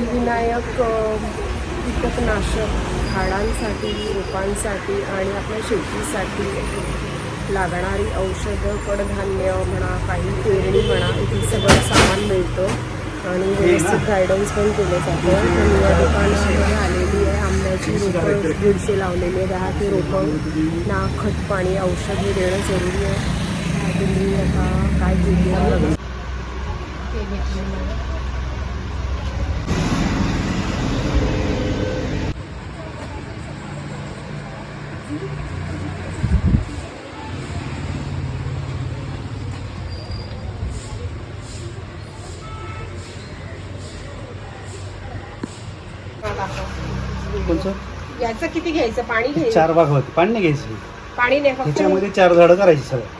सिद्धिविनायक कीटकनाशक झाडांसाठी रोपांसाठी आणि आपल्या शेतीसाठी लागणारी औषधं कडधान्य म्हणा काही पेरणी म्हणा इथे सगळं सामान मिळतं आणि व्यवस्थित गायडन्स पण केलं जातं. तर या दुकानामध्ये आलेली आहे. आंब्याची रोपं दीडशे लावलेली आहे दहा ते रोपं. ना खत पाणी औषध हे देणं जरुरी आहे. तुम्ही मी आता काय घेतलं ते घेतलेलं कोणचं? याचं किती घ्यायचं? पाणी घ्यायचं? चार भाग होते पाणी नाही घ्यायचं. पाणी नाही फक्त चार झाडं करायची सगळं.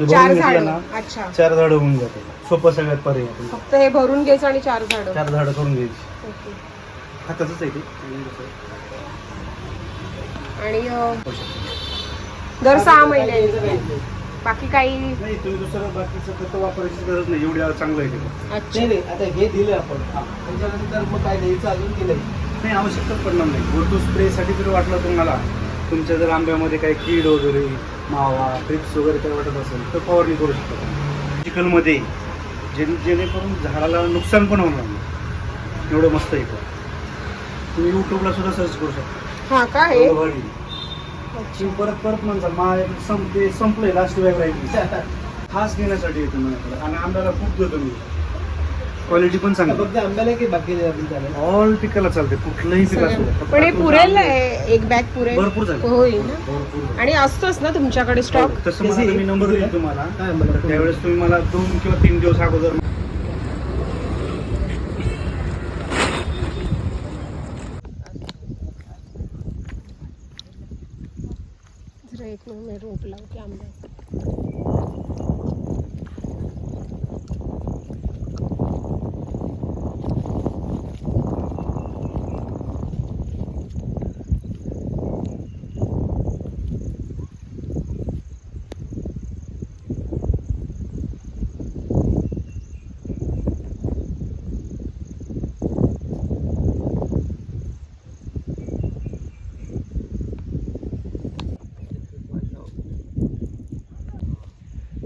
ते चार भरून घेतलं झाड. ना अच्छा. चार झाडं होऊन जाते सोपं सगळ्यात पर्याय. फक्त हे भरून घ्यायचं आणि चार झाड. चार झाडं करून घ्यायची. हाताचंच आहे ते. आणि कसं आणि अं, दर सहा महिन्यांनी बाकी काही नाही तुम्ही दुसरं बाकीचं खत वापरायची गरज नाही. एवढी चांगलं आहे ते. अच्छा. नाही नाही आता हे दिलं आपण. त्याच्यानंतर मग काय द्यायचं अजून दिलंय नाही आवश्यकताच पडणार नाही. गोटू स्प्रेसाठी जर वाटलं तुम्हाला. तुमच्या जर आंब्यामध्ये काही कीड वगैरे मावा ट्रिप्स वगैरे काय वाटत असेल तर फवारणी करू शकता चिकलमध्ये जेणे जेणेकरून झाडाला नुकसान पण होणार नाही. एवढं मस्त येतं तुम्ही यूट्यूबला सुद्धा सर्च करू शकता. हा परत परत म्हणता मा संपले संपले लास्ट बॅग राहिली खास घेण्यासाठी येतो माझ्याकडे आणि आंब्याला खूप देतो मी. क्वालिटी पण चांगली. फक्त आंब्याला की बाकी चालेल? ऑल पिकाला चालते कुठलंही पिक असू द्या. फक्त पण हे पुरेल एक बॅग पुरेल. भरपूर झालं. होईल. आणि असतोच ना तुमच्याकडे स्टॉक तसं मला आता मी नंबर देईल तुम्हाला. त्यावेळेस तुम्ही मला दोन किंवा तीन दिवस अगोदर जरा एक मिनिट रोप लावते आंब्याचं.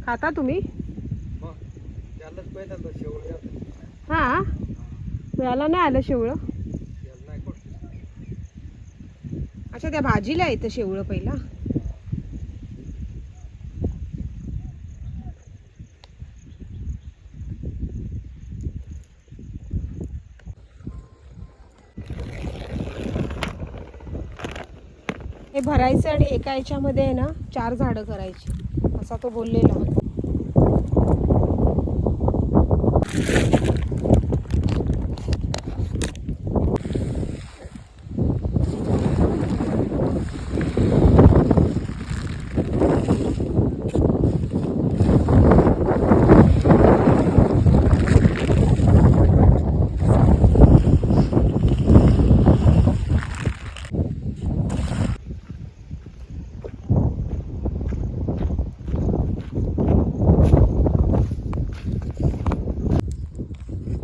खाता तुम्ही? हा? मिळाला नाही आलं शेवळं? अच्छा त्या भाजीला येतं शेवळं पहिला. हे भरायचं आणि एका याच्यामध्ये आहे ना चार झाडं करायची. असा तो बोललेला होता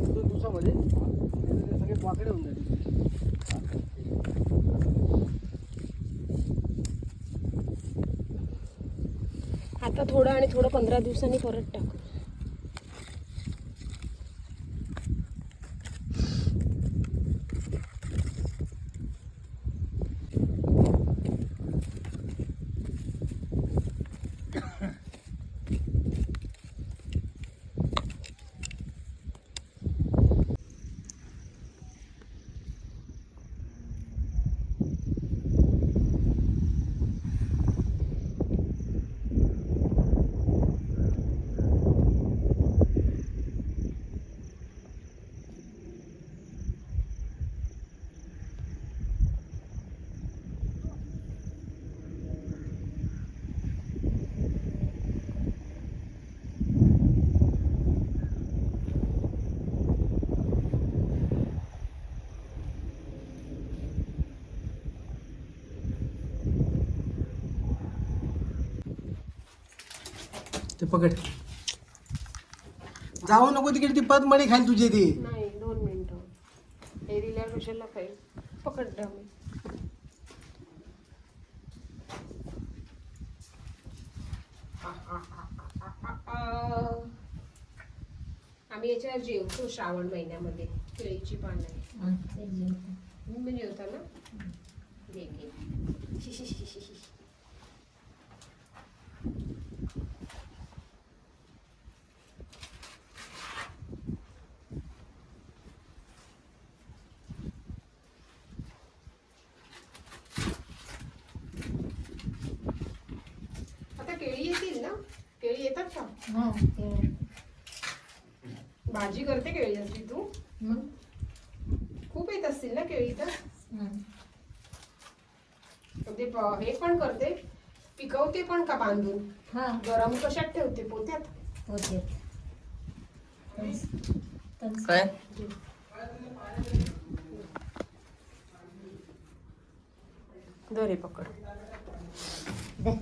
दोन दिवसामध्ये ते सगळे वाकडे होऊन जातील आता थोडं आणि थोडं पंधरा दिवसांनी परत टाक. पकड जाऊ नको तिकडे ती पत मळी खाईल तुझी ती नाही दोन मिनिटं कशाला खाईल पकड मी आम्ही याच्यावर जेवतो श्रावण महिन्यामध्ये केळीची पानं आहे मी जेवता ना केळी येतात का? भाजी करते केळी तू? खूप येत असतील ना केळी तर? ते प- हे पण करते. पिकवते पण का बांधून? हा. गरम कशात ठेवते? पोत्यात? होते काय? दरे पकड. दे.